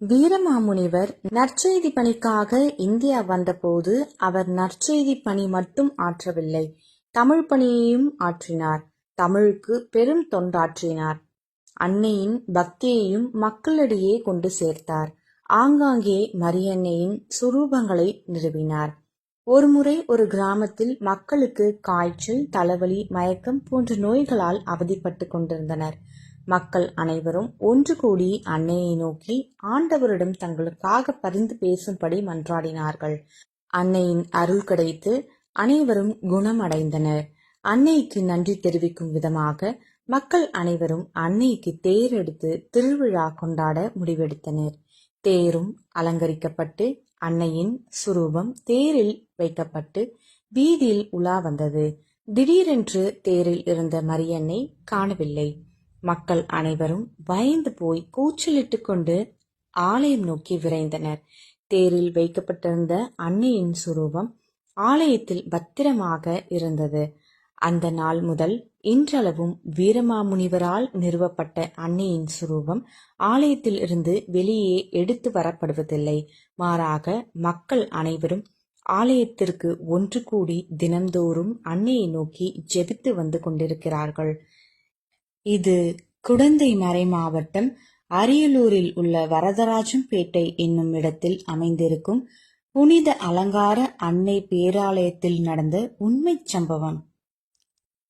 வீரமாமுனிவர் நற்செய்தி பணிக்காக இந்தியா வந்தபோது அவர் நற்செய்தி பணி மட்டும் ஆற்றவில்லை. தமிழ் பணியையும் ஆற்றினார். தமிழுக்கு பெரும் தொண்டாற்றினார். அன்னையின் பக்தியையும் மக்களிடையே கொண்டு சேர்த்தார். ஆங்காங்கே மரியன்னையின் சுரூபங்களை நிறுவினார். ஒருமுறை ஒரு கிராமத்தில் மக்களுக்கு காய்ச்சல் தலைவலி மயக்கம் போன்ற நோய்களால் அவதிப்பட்டு கொண்டிருந்தனர். மக்கள் அனைவரும் ஒன்று கூடி அன்னையை நோக்கி ஆண்டவரிடம் தங்களுக்காக பரிந்து பேசும்படி மன்றாடினார்கள். அன்னையின் அருள் கிடைத்து அனைவரும் குணமடைந்தனர். அன்னைக்கு நன்றி தெரிவிக்கும் விதமாக மக்கள் அனைவரும் அன்னைக்கு தேர் எடுத்து திருவிழா கொண்டாட முடிவெடுத்தனர். தேரும் அலங்கரிக்கப்பட்டு அன்னையின் சுரூபம் தேரில் வைக்கப்பட்டு வீதியில் உலா வந்தது. திடீரென்று தேரில் இருந்த மரியன்னை காணவில்லை. மக்கள் அனைவரும் பயந்து போய் கூச்சலிட்டு கொண்டு ஆலயம் நோக்கி விரைந்தனர். தேரில் வைக்கப்பட்டிருந்த அன்னையின் சுரூபம் ஆலயத்தில் பத்திரமாக இருந்தது. அந்த நாள் முதல் இன்றளவும் வீரமாமுனிவரால் நிறுவப்பட்ட அன்னையின் சுரூபம் ஆலயத்தில் இருந்து வெளியே எடுத்து வரப்படுவதில்லை. மாறாக மக்கள் அனைவரும் ஆலயத்திற்கு ஒன்று கூடி தினந்தோறும் அன்னையை நோக்கி ஜெபித்து வந்து கொண்டிருக்கிறார்கள். இது குடந்தை மறை மாவட்டம் அரியலூரில் உள்ள வரதராஜம்பேட்டை என்னும் இடத்தில் அமைந்திருக்கும் புனித அலங்கார அன்னை பேராலயத்தில் நடந்த உண்மைச் சம்பவம்.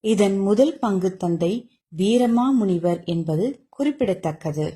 இதன் முதல் பங்கு தந்தை வீரமாமுனிவர் என்பது குறிப்பிடத்தக்கது.